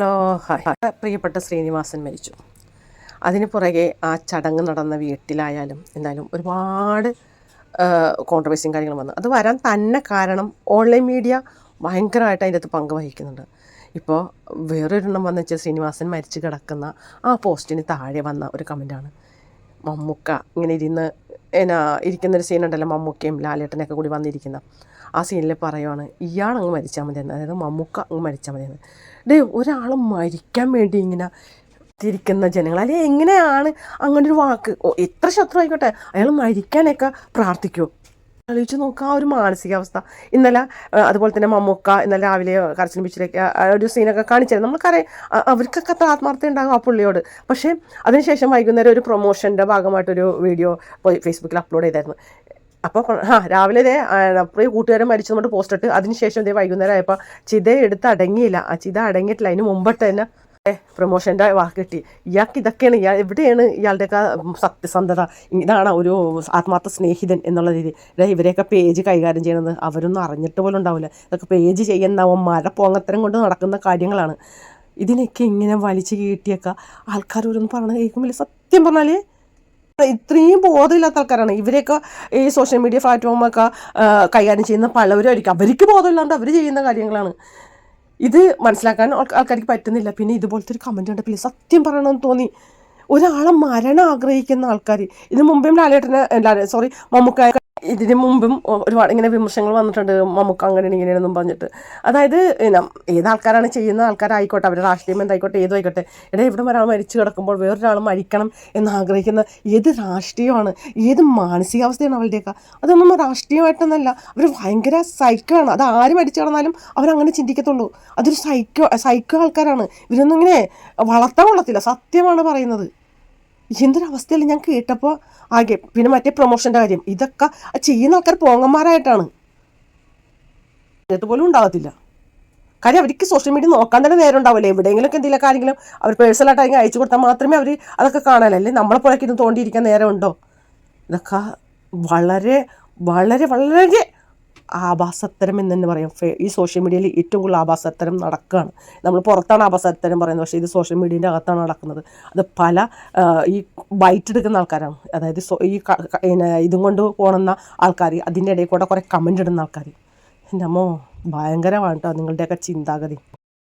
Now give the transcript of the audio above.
Hello hi. പ്രിയപ്പെട്ട ശ്രീനിവാസൻ മരിച്ചു. അതിന് പുറകെ ആ ചടങ്ങ് നടന്ന വീട്ടിലായാലും എന്തായാലും ഒരുപാട് കോൺട്രവേഴ്സിയും കാര്യങ്ങളും വന്നു. അത് വരാൻ തന്നെ കാരണം ഓൺലൈൻ മീഡിയ ഭയങ്കരമായിട്ട് അതിന്റെ അകത്ത് പങ്ക് വഹിക്കുന്നുണ്ട്. ഇപ്പോൾ വേറൊരെണ്ണം വന്നു വെച്ചാൽ ശ്രീനിവാസൻ മരിച്ചു കിടക്കുന്ന ആ പോസ്റ്റിന് താഴെ വന്ന ഒരു കമന്റാണ് മമ്മുക്ക ഇങ്ങനെ ഇരുന്ന് എന്നാ ഇരിക്കുന്നൊരു സീനുണ്ടല്ലോ മമ്മൂക്കയും ലാലേട്ടനൊക്കെ കൂടി വന്നിരിക്കുന്ന. ആ സീനിൽ പറയുവാണ് ഇയാൾ അങ്ങ് മരിച്ചാൽ മതിയെന്ന്. അതായത് മമ്മൂക്ക അങ്ങ് മരിച്ചാൽ മതിയെന്ന്. ഡേ ഒരാൾ മരിക്കാൻ വേണ്ടി ഇങ്ങനെ തിരിക്കുന്ന ജനങ്ങൾ അല്ലെങ്കിൽ എങ്ങനെയാണ് അങ്ങനെ ഒരു വാക്ക് എത്ര ശത്രു ആയിക്കോട്ടെ അയാൾ മരിക്കാനൊക്കെ പ്രാർത്ഥിക്കുമോ ആലോചിച്ച് നോക്കുക ആ ഒരു മാനസികാവസ്ഥ. ഇന്നലെ അതുപോലെ തന്നെ മമ്മൂക്ക ഇന്നലെ രാവിലെ കരച്ചിൽ ബീച്ചിലേക്ക് ഒരു സീനൊക്കെ കാണിച്ചായിരുന്നു നമുക്കറിയാം അവർക്കൊക്കെ അത്ര ആത്മാർത്ഥത ഉണ്ടാകും ആ പുള്ളിയോട്. പക്ഷേ അതിനുശേഷം വൈകുന്നേരം ഒരു പ്രൊമോഷന്റെ ഭാഗമായിട്ടൊരു വീഡിയോ പോയി ഫേസ്ബുക്കിൽ അപ്ലോഡ് ചെയ്തായിരുന്നു. അപ്പോൾ ആ രാവിലെ ഇതേ അപ്പുറം കൂട്ടുകാരൻ മരിച്ചു കൊണ്ട് പോസ്റ്റ് ഇട്ട് അതിനുശേഷം ഇതേ വൈകുന്നേരം ആയപ്പോൾ ചിത എടുത്ത് അടങ്ങിയില്ല. ആ ചിത അടങ്ങിയിട്ടില്ല. അതിന് മുമ്പിട്ട് തന്നെ പ്രൊമോഷന്റെ വാക്ക് കിട്ടി. ഇയാൾക്ക് ഇതൊക്കെയാണ് ഇയാൾ എവിടെയാണ് ഇയാളുടെയൊക്കെ സത്യസന്ധത ഇതാണ് ഒരു ആത്മാർത്ഥ സ്നേഹിതൻ എന്നുള്ള രീതി. ഇവരെയൊക്കെ പേജ് കൈകാര്യം ചെയ്യുന്നത് അവരൊന്നും അറിഞ്ഞിട്ട് പോലും ഉണ്ടാവില്ല. ഇതൊക്കെ പേജ് ചെയ്യുന്ന മഴ പോങ്ങത്തരം കൊണ്ട് നടക്കുന്ന കാര്യങ്ങളാണ്. ഇതിനൊക്കെ ഇങ്ങനെ വലിച്ചു കീട്ടിയൊക്കെ ആൾക്കാർ ഓരോന്ന് പറഞ്ഞത് കേൾക്കുമ്പോൾ സത്യം പറഞ്ഞാൽ ഇത്രയും ബോധമില്ലാത്ത ആൾക്കാരാണ്. ഇവരെയൊക്കെ ഈ സോഷ്യൽ മീഡിയ പ്ലാറ്റ്ഫോമൊക്കെ കൈകാര്യം ചെയ്യുന്ന പലവരും ആയിരിക്കും. അവർക്ക് ബോധമില്ലാണ്ട് അവർ ചെയ്യുന്ന കാര്യങ്ങളാണ്. ഇത് മനസ്സിലാക്കാൻ ആൾക്കാർക്ക് പറ്റുന്നില്ല. പിന്നെ ഇതുപോലത്തെ ഒരു കമന്റ് കണ്ടപ്പോൾ സത്യം പറയണമെന്ന് തോന്നി. ഒരാളെ മരണം ആഗ്രഹിക്കുന്ന ആൾക്കാർ ഇതിന് മുമ്പേ ലാലേട്ടനെ സോറി മമ്മൂക്ക ഇതിന് മുമ്പും ഒരുപാട് ഇങ്ങനെ വിമർശങ്ങൾ വന്നിട്ടുണ്ട്. നമുക്ക് അങ്ങനെ ഇങ്ങനെയാണെന്നും പറഞ്ഞിട്ട്. അതായത് ഏത് ആൾക്കാരാണ് ചെയ്യുന്ന ആൾക്കാരായിക്കോട്ടെ അവരുടെ രാഷ്ട്രീയം എന്തായിക്കോട്ടെ ഏതും ആയിക്കോട്ടെ. ഇവിടെ ഒരാൾ മരിച്ചു കിടക്കുമ്പോൾ വേറൊരാൾ മരിക്കണം എന്ന് ആഗ്രഹിക്കുന്ന ഏത് രാഷ്ട്രീയമാണ് ഏത് മാനസികാവസ്ഥയാണ് അവരുടെയൊക്കെ അതൊന്നും രാഷ്ട്രീയമായിട്ടൊന്നല്ല. അവർ ഭയങ്കര സൈക്കോ അത് ആര് മരിച്ചു കിടന്നാലും അവരങ്ങനെ ചിന്തിക്കത്തുള്ളൂ. അതൊരു സൈക്കോ സൈക്കോ ആൾക്കാരാണ്. ഇവരൊന്നും ഇങ്ങനെ വളർത്താൻ കൊള്ളത്തില്ല. സത്യമാണ് പറയുന്നത്. എന്തൊരവസ്ഥയല്ല ഞാൻ കേട്ടപ്പോൾ ആകെ പിന്നെ മറ്റേ പ്രൊമോഷന്റെ കാര്യം. ഇതൊക്കെ ചെയ്യുന്ന ആൾക്കാർ പോങ്ങന്മാരായിട്ടാണ്. ഇതുപോലും ഉണ്ടാകത്തില്ല കാര്യം അവർക്ക് സോഷ്യൽ മീഡിയ നോക്കാൻ തന്നെ നേരം ഉണ്ടാവില്ലേ എവിടെയെങ്കിലുമൊക്കെ എന്തെങ്കിലും കാര്യങ്ങളും അവർ പേഴ്സണലായിട്ട് അതിന് അയച്ചു കൊടുത്താൽ മാത്രമേ അവർ അതൊക്കെ കാണാനല്ലേ നമ്മളെ പോലൊക്കെ ഇത് തോണ്ടിയിരിക്കാൻ ഉണ്ടോ ഇതൊക്കെ വളരെ വളരെ വളരെ ആഭാസത്തരം എന്ന് തന്നെ പറയാം ഈ സോഷ്യൽ മീഡിയയിൽ ഏറ്റവും കൂടുതൽ ആഭാസത്തരം നടക്കുകയാണ് നമ്മൾ പുറത്താണ് ആഭാസത്തരം പറയുന്നത്. പക്ഷേ ഇത് സോഷ്യൽ മീഡിയന്റെ അകത്താണ് നടക്കുന്നത്. അത് പല ഈ ബൈറ്റ് എടുക്കുന്ന ആൾക്കാരാണ്. അതായത് ഈ ഇതും കൊണ്ട് പോകണമെന്ന ആൾക്കാർ അതിന്റെ ഇടയിൽ കൂടെ കുറേ കമന്റ് ഇടുന്ന ആൾക്കാർ എന്റെ അമ്മോ ഭയങ്കരമാണ് കേട്ടോ നിങ്ങളുടെയൊക്കെ ചിന്താഗതി.